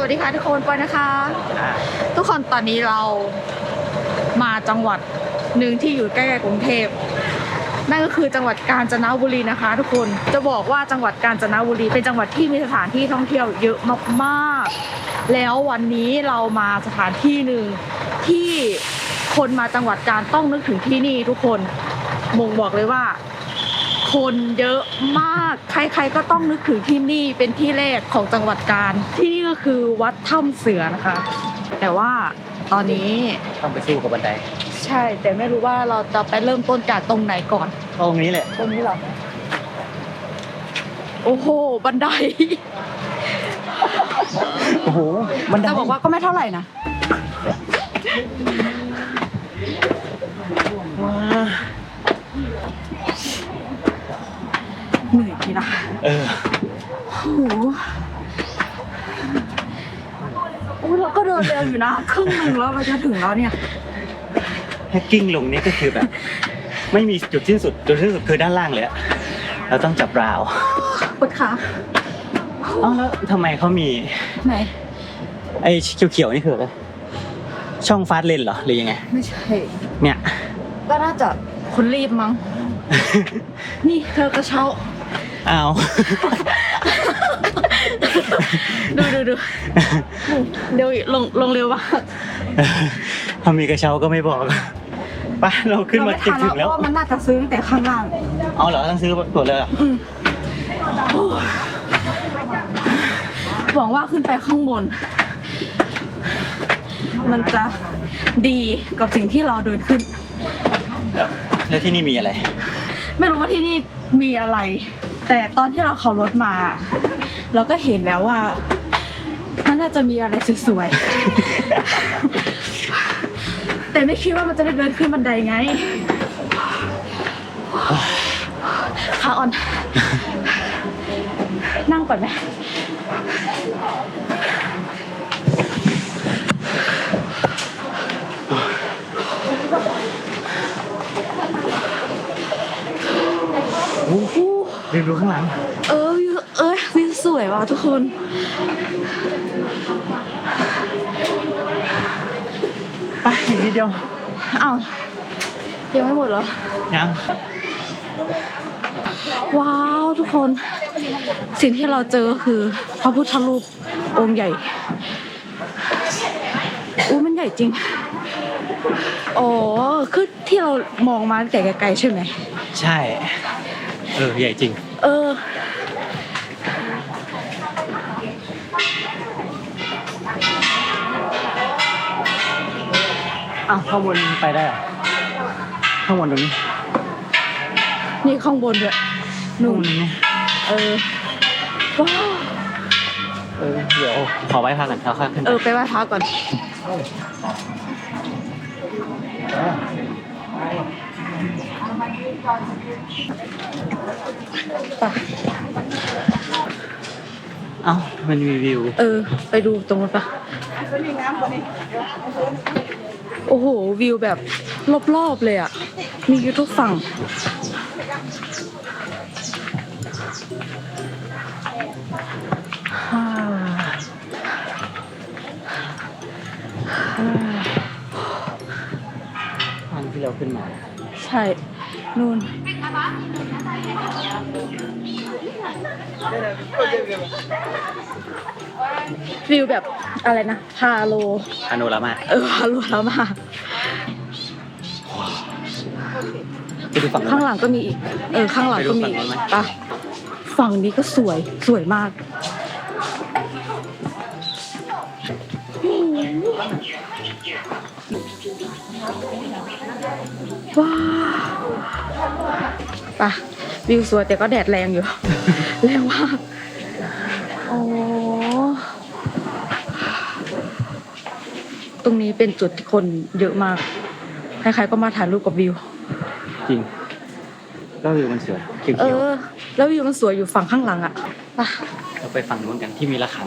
วัสดีค่ะทุกคนปอยนะคะ ทุกคนตอนนี้เรามาจังหวัดหนึ่งที่อยู่ใกล้ๆกรุงเทพนั่นก็คือจังหวัดกาญจนบุรีนะคะ ทุกคนจะบอกว่าจังหวัดกาญจนบุรี เป็นจังหวัดที่มีสถานที่ท่องเที่ยวเยอะมากๆ แล้ววันนี้เรามาสถานที่หนึ่งที่คนมาจังหวัดกาญต้องนึกถึงที่นี่ทุกคนมงบอกเลยว่า คนเยอะมาก ใครๆก็ต้องนึกถึงที่นี่เป็นที่แรกของจังหวัดกาญที่นี่ก็คือวัดถ้ำเสือนะคะ แต่ว่าตอนนี้ต้องไปสู้กับบันได ใช่ แต่ไม่รู้ว่าเราจะไปเริ่มต้นจากตรงไหนก่อน ตรงนี้แหละ ตรงนี้เหรอโอ้โห บันได โอ้โห บันไดจะบอกว่าก็ไม่เท่าไหร่นะ ว้า เห นื่อยทีนะเออโอ้โหโอ้ยเราก็เดินเร็วอยู่นะครึ่งหนึ่งแล้วเราจะถึงแล้วเนี่ย แฮกกิ้งลงนี่ก็คือแบบ ไม่มีจุดสิ้นสุดจุดสิ้นสุดคือด้านล่างเลยอะเราต้องจับราวปวดขาเอ้าแล้วทำไมเขามีไหน ไอ้เขียวๆนี่คืออะไรช่องฟาสต์เลนเหรอหรือยังไง ไม่ใช่ เนี่ย ก็น่าจะคนรีบมั้ง นี่เธอกระเช้า อ้าว ดูดูดูเร็วอีกลงลงเร็วมากถ้ามีกระเช้าก็ไม่บอกไปเราขึ้นมาเรถึไทังถึงเพแล้วราะว่ามันน่าจะซื้อตั้งแต่ข้างล่างเอาเหรอต้องซื้อตั๋วเลยเหรออืมหวังว่าขึ้นไปข้างบน มันจะดีกับสิ่งที่เราเดินขึ้น แล้วที่นี่มีอะไร ไม่รู้ว่าที่นี่มีอะไร แต่ตอนที่เราขับรถมา เราก็เห็นแล้วว่ามันน่าจะมีอะไรสวยๆ แต่ไม่คิดว่ามันจะได้เดินขึ้นบันไดไงขาอ่อน นั่งก่อนไหมโอ้โห เรียนรู้ข้างหลัง เออวิวเอ้ยวิวสวยว่ะทุกคน ไปอีกนิดเดียวอ้าวยังไม่หมดเหรอ ยัง ว้าวทุกคน สิ่งที่เราเจอคือพระพุทธรูปองค์ใหญ่อู้มันใหญ่จริงอ๋อคือที่เรามองมาตั้งแต่ไกลๆใช่ไหม ใช่ เออ ใหญ่จริง เออ อ้าวข้างบนไปได้เหรอข้างบนตรงนี้นี่ข้างบนด้วยนู่นู่นนนี่เออว้าวเออเดี๋ยวขอไหว้พระกันแล้วค่อยขึ้นเออ ไปไหว้พระก่อน ไปเอ้ามันมีวิว เออ ไปดูตรงนั้นปะโอ้โห วิวแบบรอบๆเลยอะ มีอยู่ทุกฝั่งฮ่าทางที่เราขึ้นมา ใช่ นู่นวิวแบบอะไรนะพาโลอนุรามาเออพาโลแล้วมาไปดูฝั่งนู้นข้างไหหมลังก็มีอีก เออ ข้างหลังก็มีไปดูฝั่งนู้นไหม ปะฝั่งนี้ก็สวย สวยมาก ว้าว ปะวิวสวยแต่ก็แดดแรงอยู่ แรงมากโอ้ตรงนี้เป็นจุดที่คนเยอะมาก ใครๆก็มาถ่ายรูปกับวิว จริงก็วิวมันสวยเขีเอยวอแล้ววิวมันสวยอยู่ฝั่งข้างหลังอะปะๆเราไปฝั่งนู้นกันที่มีระฆัง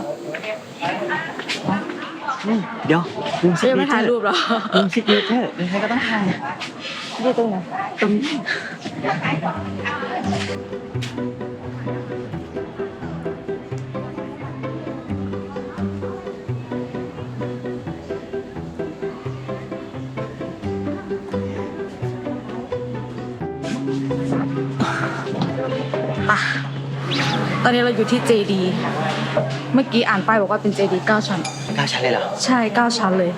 นี่เดี๋ยวมุมซิกยังเนไม่เจถ่าอยรูปร์เหรอมุมซิกเนเจอร์ใครก็ต้องถ่าย อยู่ตรงไหนตรงตอนนี้เราอยู่ที่เจดีเมื่อกี้อ่านป้ายบอกว่าเป็นเจดีเก้าชั้น เก้าชั้นเลยเหรอ ใช่เก้าชั้นเลย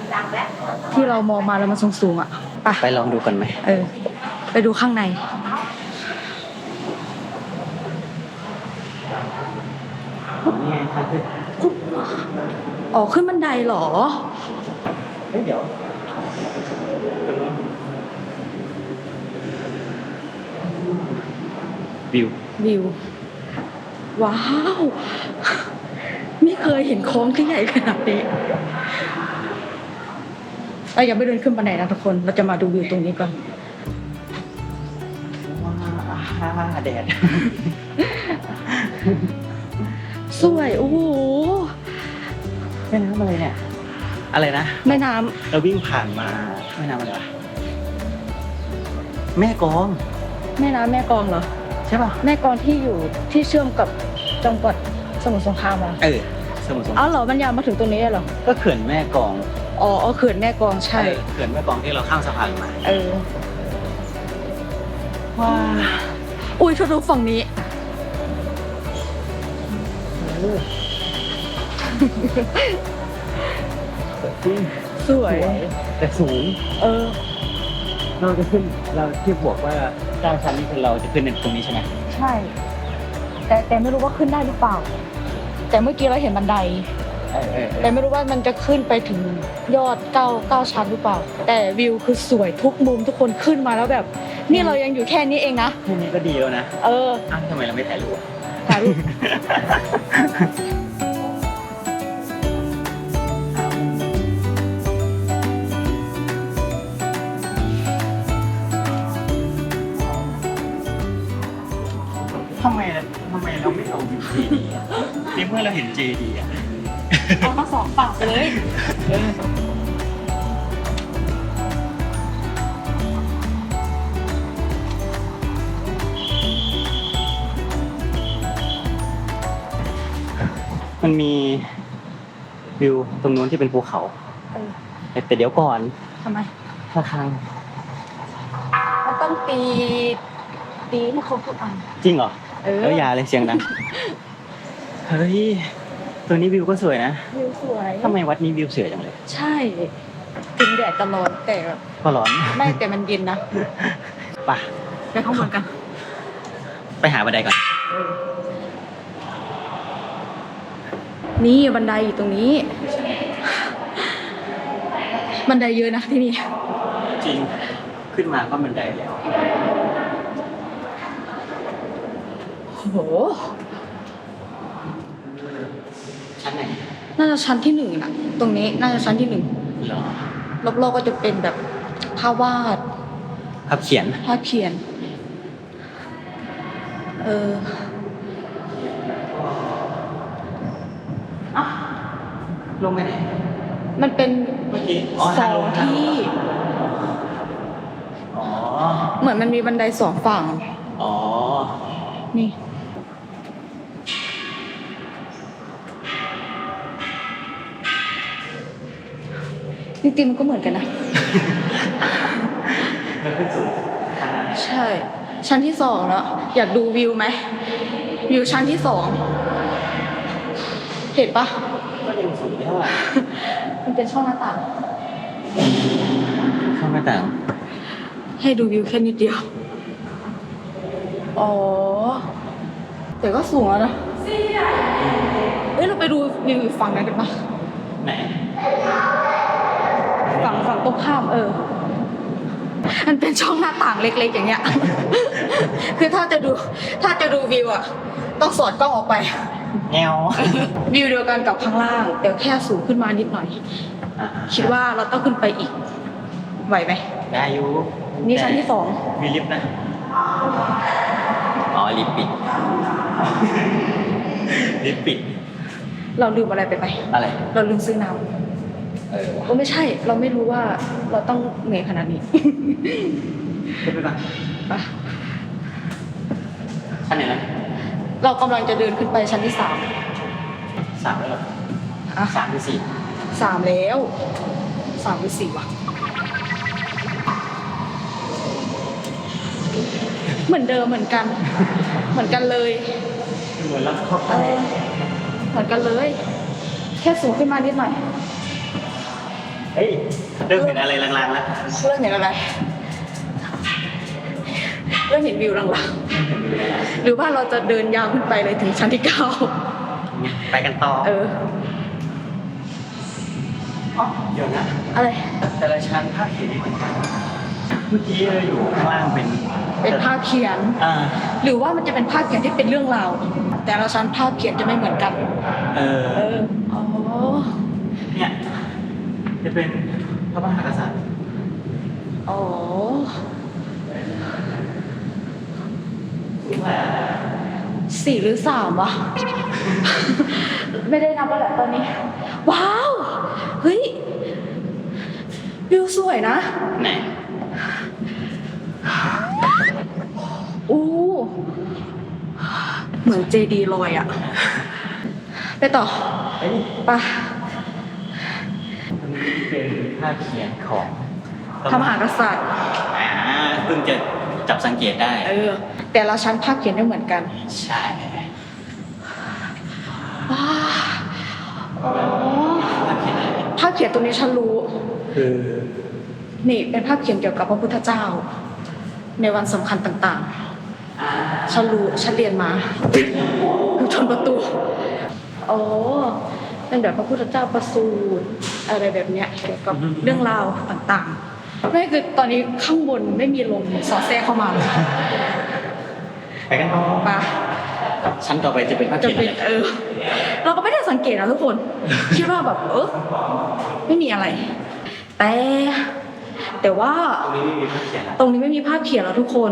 ที่เรามองมาแล้วมันสูงสูงอะ ไปไปลองดูกันไหมเออ ไปดูข้างใน นี่ไงทางขึ้นอ๋อ ขึ้นบันไดเหรอ เฮ้ยเดี๋ยวตรงนู้นวิววิว ว้าว ไม่เคยเห็นโค้งที่ใหญ่ขนาดนี้ เราอย่าไปเดินขึ้นบันไดนะทุกคน เราจะมาดูวิวตรงนี้ก่อนว้าแดด สวยโอ้โหแม่น้ำอะไรเนี่ย อะไรนะ แม่น้ำเราวิ่งผ่านมาแม่น้ำอะไรวะแม่กลองแม่น้ำแม่กลองเหรอ ใช่ป่ะ แม่กลองที่อยู่ที่เชื่อมกับจังหวัดสมุทรสงครามเหรอเออสมุทรสงคอ๋ราอมเหรอมันยาวมาถึงตรงนี้เหรอ ก็เขื่อนแม่กลอง อ๋ออ๋อเขื่อนแม่กลองใช่เออเขื่อนแม่กลองที่เราข้ามสะพานมาเออว้าอุ้ยเธอดูฝั่งนี้ จริงสวยแต่สูงเออ เราจะขึ้นเราที่บอกว่าเก้าชั้นนี่คือเราจะขึ้นในตรงนี้ใช่ไหมใช่ แต่แต่ไม่รู้ว่าขึ้นได้หรือเปล่า แต่เมื่อกี้เราเห็นบันได เออเออเอแต่อไม่รู้ว่ามันจะขึ้นไปถึงยอดเก้าเก้าชั้นหรือเปล่า แต่วิวคือสวยทุกมุมทุกคนขึ้นมาแล้วแบบ นี่เรายังอยู่แค่นี้เองนะแค่นี้ก็ดีแล้วนะเอออ้าวทำไมเราไม่ถ่ายรูปอะถ่ายรูป ทำไมทำไมเราไม่เอาวิวเจดีในเมื่อเราเห็นเจดีอะ เอามาสองฝั่งเลยมันมีวิวตรงนู้นที่เป็นภูเขา เออแต่แต่เดี๋ยวก่อนทำไมระฆังมันต้องตีตีให้ครบทุกอันจริงเหรอ เออ เอออย่าเลยเสียงดัง เฮ้ย ตัวนี้วิวก็สวยนะวิวสวยทำไมวัดนี้วิวสวยจังเลย ใช่ถึงแดดตลอดแต่ก็ร้อนไม่แต่มันเย็นนะไป่ะไปข้างบนกัน ไปหาบันไดก่อน นี่บันไดอยู่ตรงนี้ บันไดเยอะนะที่นี่ จริงขึ้นมาก็บันไดแล้วโอ้โหชั้ นไหนน่าจะชั้นที่หนึ่งนะตรงนี้น่าจะชั้นที่หนึ่งเหรอรอบๆก็จะเป็นแบบภาพวาดภาพเขียนภาพเขียน เออลงไปไหนมันเป็นเมื่อกี้อ๋อสทางอลงงทางลงที่ อ๋อเหมือนมันมีบันไดสองฝั่ง อ๋อ นี่ จริงๆมันก็เหมือนกันนะ มันขึ้นสูงขนาดไหนใช่ ชั้นที่สองแล้วอยากดูวิวไหมวิวชั้นที่สองเห็นปะก็ยังสูงไม่เท่าไหร่มันเป็นช่องหน้าต่างช่องหน้าต่างให้ดูวิวแค่นิดเดียว อ๋อ แต่ก็สูงแล้วนะเอ้ยเราไปดูวิวอีกฝั่งนั้นกันปะไหนฝั่งฝั่ง ตรงข้ามเออ มันเป็นช่องหน้าต่างเล็ก ๆ อย่างเงี้ย คือถ้าจะดูถ้าจะดูวิวอะ ต้องสอดกล้องออกไปแนววิวเดียวกันกับข้างล่าง แต่แค่สูงขึ้นมานิดหน่อยอ่าคิดว่าเราต้องขึ้นไปอีก ไหวไหมได้อยู่นี่ชั้นที่สองมีลิฟต์นะ อ๋อ ลิฟต์ปิด ลิฟต์ปิด เราลืมอะไรไปไหมอะไร เราลืมซื้อน้ เออำก็ไม่ใช่ เราไม่รู้ว่าเราต้องเหนื่อยขนาดนี้ขึ้นไปก่อนไปชั้นไหนนะเรากำลังจะเดินขึ้นไปชั้นที่สามสามแล้วเหรออะสามหรือสี่สามแล้วสามหรือสี่วะเหมือนเดิมเหมือนกัน เหมือนกันเลยขึ้นบมือนรับเข้าเออเหมือนกันเลย แค่สูงขึ้นมานิดหน่อย เฮ้ยเริ่มเห็นอะไรลางๆแล้วเริ่มเห็นอะไร เริ่มเห็นวิวหลังๆ หรือว่าเราจะเดินยาวขึ้นไปเลยถึงชั้นที่เก้าไปกันต่อเอออ๋อเดี๋ยวนะ อะไร แต่ละชั้นภาพเขียนไม่เหมือนกัน เมื่อกี้เราอยู่ข้างล่างเป็น เป็นภาพเขียน อ่า หรือว่ามันจะเป็นภาพเขียนที่เป็นเรื่องราว แต่ละชั้นภาพเขียนจะไม่เหมือนกัน เออ เออ อ๋อเนี่ย จะเป็นพระมหากษัตริย์อ๋อสี่หรือสามวะ ไม่ได้นับแล้วแหละตอนนี้ ว้าว เฮ้ย วิวสวยนะ ไหนอู้เหมือนเจดีลอยอะ ไปต่อเอ้ยไปะตรงนี้ เป็นภาพเขียนของพระมหากษัตริย์อ่าเพิ่งจะจับสังเกตได้ เออ แต่ละชั้นภาพเขียนไม่เหมือนกัน ใช่ว้าอ๋อภาพเขียนอะไรภาพเขียนตัวนี้ฉันรู้ คือนี่เป็นภาพเขียนเกี่ยวกับพระพุทธเจ้า ในวันสำคัญต่างๆฉันรู้ฉันเรียนมาอยู่ชนประตูอ๋อเป็นแบบพระพุทธเจ้าประสูติ อะไรแบบเนี้ยเกี่ยวกับเรื่องราวต่างๆไม่คือตอนนี้ข้างบนไม่มีลมสอดแทรกเข้ามาเลยไปกันต่อปะชั้นต่อไปจะเป็นภาพจะเขียนเป็อะนไรเออ เราก็ไม่ได้สังเกตนะทุกคน คิดว่าแบบเออไม่มีอะไร แต่ แต่ว่าตรงนี้ไม่มีภาพเขียนอะตรงนี้ไม่มีภาพเขียนแล้วทุกคน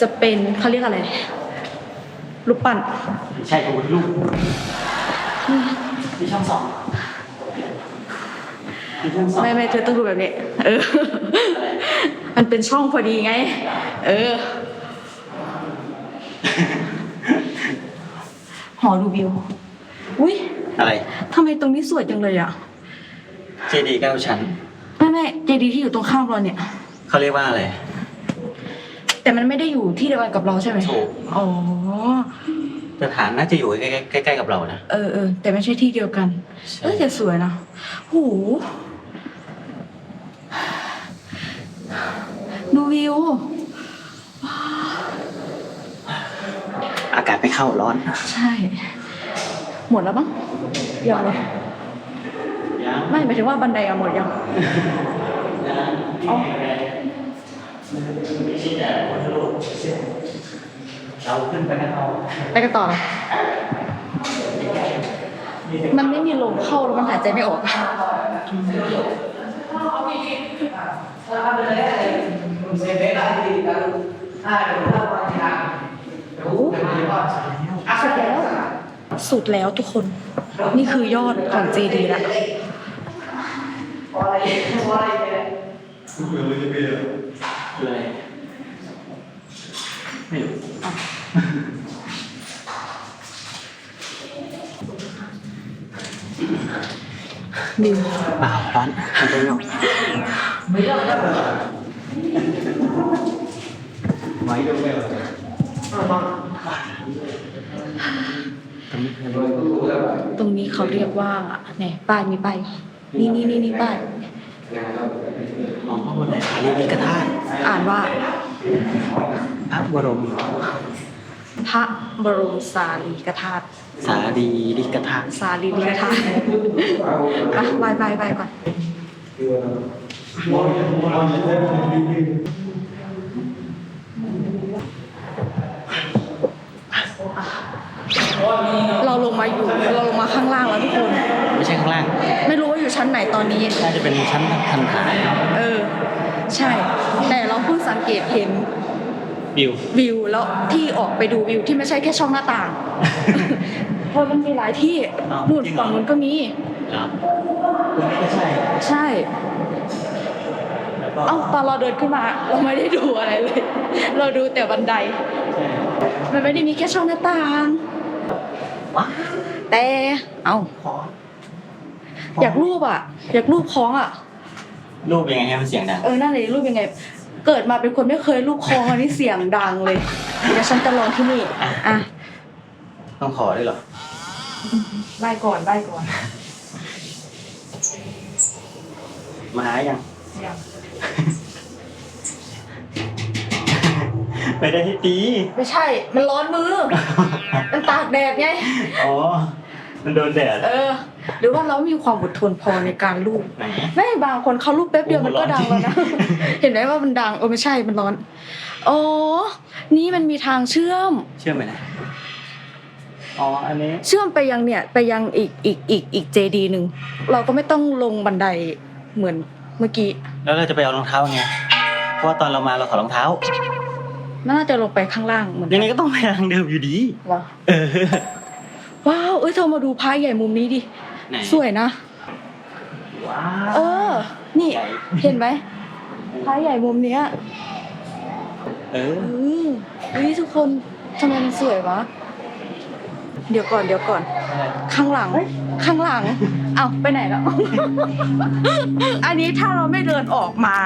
จะเป็นเขาเรียกอะไรรูปปั้นใช่พระพุทธรูปที่ช่องสองที่ช่องสอง ไม่ไม่เธอต้องดูแบบนี้ เออ มันเป็นช่องพอดีไง เออ หอดูวิว อุ้ยอะไรทำไมตรงนี้สวยจังเลยอะ เจดีย์เก้าชั้น ไม่ไม่เจดีย์ที่อยู่ตรงข้ามเราเนี่ย เขาเรียกว่าอะไร แต่มันไม่ได้อยู่ที่เดียวกันกับเราใช่ไหมถูก อ๋อ สถานน่าจะอยู่ใกล้ๆใกล้ๆกับเรานะ เออเออแต่ไม่ใช่ที่เดียวกันใช่เออแต่สวยนะโห วิว อากาศไม่เข้าร้อน ใช่ หมดแล้วมั้งยังเลยยังไม่หมายถึงว่าบันไดอะหมดยังอ๋อไม่ใช่แต่พุทธรูปเราขึ้นไปกันเอาไปกันต่อเลยมันไม่มีลมเข้าแล้วมันหายใจไม่ออก สุดแล้วสุดแล้วทุกคน นี่คือยอดของเจดีละคืออะไรไม่รู้วิวเปล่าร้อนมันจะไม่ออกไว้ดูเลย ตรงนี้คืออะไรตรงนี้เขาเรียกว่าเนี่ยป้ายมีป้ายนี่นี่นี่นี่ป้ายอ๋อพระบรมสารีริกธาตุอ่านว่า พระบรม พระบรมสารีกธาตุสารีริกธาตุสารีริกธาตุไปบายบายบายก่อน เราลงมาอยู่เราลงมาข้างล่างแล้วทุกคน ไม่ใช่ข้างล่าง ไม่รู้ว่าอยู่ชั้นไหนตอนนี้ น่าจะเป็นชั้นทันฐานเออ ใช่ แต่เราเพิ่งสังเกตเห็นวิววิวแล้วที่ออกไปดูวิวที่ไม่ใช่แค่ช่องหน้าต่าง เพราะมันมีหลายที่อ้าวนู่นจริงเหรอ ฝั่งนู้นก็มีแล้วตรงนี้ก็ใช่ใช่ แล้วก็เอ้าตอนเราเดินขึ้นมา เราไม่ได้ดูอะไรเลย เราดูแต่บันได ใช่มันไม่ได้มีแค่ช่องหน้าต่าง ว้าแต่เอ้าขออยากรูปอะ อยากรูปคล้องอะ รูปยังไงให้มันเสียงดัง เออนั่นเลยรูปยังไง เกิดมาเป็นคนไม่เคยรูปคล้องอันนี้เสียงดังเลยเดี๋ยวฉันจะลองที่นี่อะต้องขอด้วยเหรอใบก่อนใบก่อน มาหายังยัง ไม่ได้ให้ตี ไม่ใช่ มันร้อนมือ มันตากแดดไง อ๋อ มันโดนแดดเออ หรือว่าเรามีความอดทนพอในการลูบไหนไม่บางคนเขาลูบแป๊บเดียวโอ้มันก็ร้อนดังแล้วนะ เห็นไหมว่ามันดังเออไม่ใช่มันร้อน อ๋อ นี่มันมีทางเชื่อม เชื่อไหมนะอ๋อ อันนี้ เชื่อมไปยังเนี่ยไปยังอีกอีกอีกอีกเจดีหนึ่งเราก็ไม่ต้องลงบันไดเหมือนเมื่อกี้ แล้วเราจะไปเอารองเท้าไง เพราะว่าตอนเรามาเราถอดรองเท้า น่าจะลงไปข้างล่างเหมือนยังไงก็ต้องไปทางเดิมอยู่ดีวะเออว้าวเอ้ยเธอมาดูพายใหญ่มุมนี้ดิไหนสวยนะ ว้าเอวอนี่ใหญ่เห็นไหมพายใหญ่มุมเนี้ยเออเออเฮ้ยทุกคนทำไมมันสวยวะเดี๋ยวก่อนเดี๋ยวก่อน ข้างหลัง ข้างหลัง เอาไปไหนแล้ว อันนี้ถ้าเราไม่เดินออกมา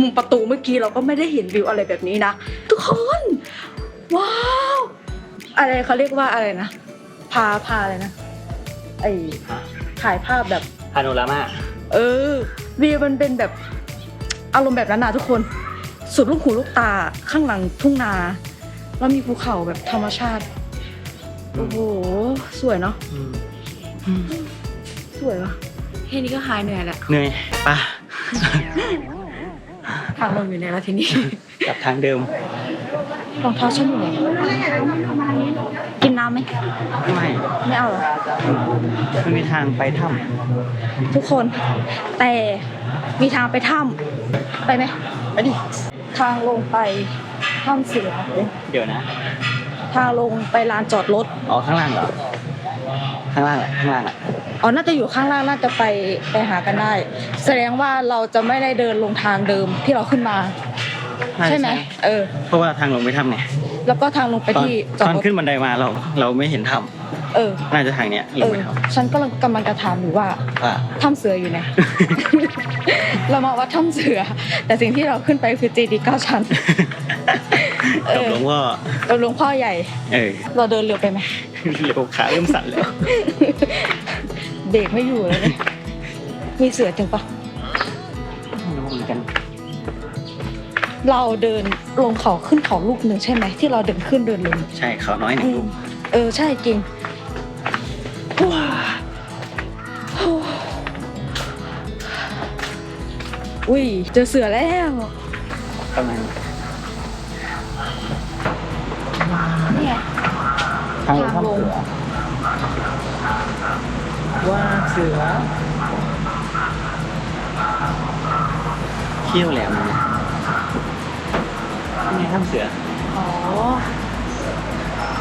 มุมประตูเมื่อกี้เราก็ไม่ได้เห็นวิวอะไรแบบนี้นะ ทุกคน ว้าว อะไรเขาเรียกว่าอะไรนะ พาพาอะไรนะไอฮะถ่ายภาพแบบพาโนรามาเออวิวมันเป็นแบบอารมณ์แบบนั้นนะทุกคน สุดลูกหูลูกตาข้างหลังทุ่งนา แล้วมีภูเขาแบบธรรมชาติ โอ้โห สวยเนาะอืมสวยวะแค่นี้ก็หายเหนื่อยแล้วเหนื่อยปะ ทางลงอยู่ในแล้วทีนี้ กลับทางเดิม รองเท้าฉันอยู่ไหนกินน้ำไหมไม่ ไม่เอาเหรอ มันมีทางไปถ้ทุกคน แต่มีทางไปถ้ำไปไหมำไปดิ ทางลงไปถ้ำเสือเดี๋ยวนะ ทางลงไปลานจอดรถ อ๋อ ข้างล่างเหรอ ข้างล่างแหละข้างล่างอะอ๋อน่าจะอยู่ข้างล่างน่าจะไปไปหากันได้ แสดงว่าเราจะไม่ได้เดินลงทางเดิมที่เราขึ้นมาน่าจะใช่ไหมเออ เพราะว่าทางลงไม่ถ้ำไงแล้วก็ทางลงไปตอนที่จตอดอนรถขึ้นบันไดมาเราเราไม่เห็นถ้เออำน่าจะทางเนี้ยลเองอไปถ้ฉันก็กำลังจะถามอยู่ว่าำว่าถ้ำเสืออยู่ไหนเรามาวัดถ้ำเสือ แต่สิ่งที่เราขึ้นไปคือเจดีย์เก้าชั้นเออ กับหลวงพ่อเราหลวงพ่อใหญ่ เออ เราเดินเร็วไปไหมเร็วขาเริ่มสั่นแล้ว เบรกไม่อยู่เลยเนี่ยมีเสือจริงปะไม่รู้เหมือนกัน เราเดินลงเขาขึ้นเขาลูกหนึ่งใช่ไหมที่เราเดินขึ้นเดินลง ใช่เขาน้อยหนึ่งลูกเออใช่จริงอุ้ยเจอเสือแล้วประมาณ ทางลงทาเสือว่าเสือเขี้ยวแหลมยนะนี่ไงถ้ำเสือ อ๋อ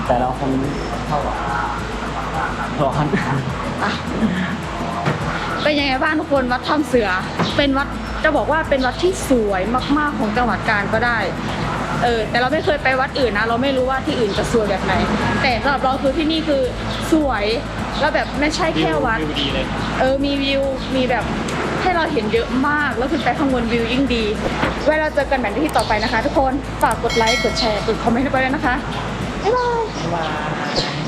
แต่เราคงไม่เข้าร้อนอะเป็นยังไงบ้างทุกคนวัดถ้ำเสือ เป็นวัดจะบอกว่าเป็นวัดที่สวยมาก ๆ ของจังหวัดกาญก็ได้ เออแต่เราไม่เคยไปวัดอื่นนะ เราไม่รู้ว่าที่อื่นจะสวยแบบไหน แต่สำหรับเราคือที่นี่คือสวยแล้วแบบไม่ใช่แค่วัด วิวดีเลยเออมีวิวมีแบบให้เราเห็นเยอะมาก แล้วขึ้นไปข้างบนวิวยิ่งดี ไว้เราเจอกันแบบที่ต่อไปนะคะ ทุกคนฝากกดไลค์กดแชร์กดคอมเมนต์ให้ไปด้วยนะคะบ๊ายบาย ว้าว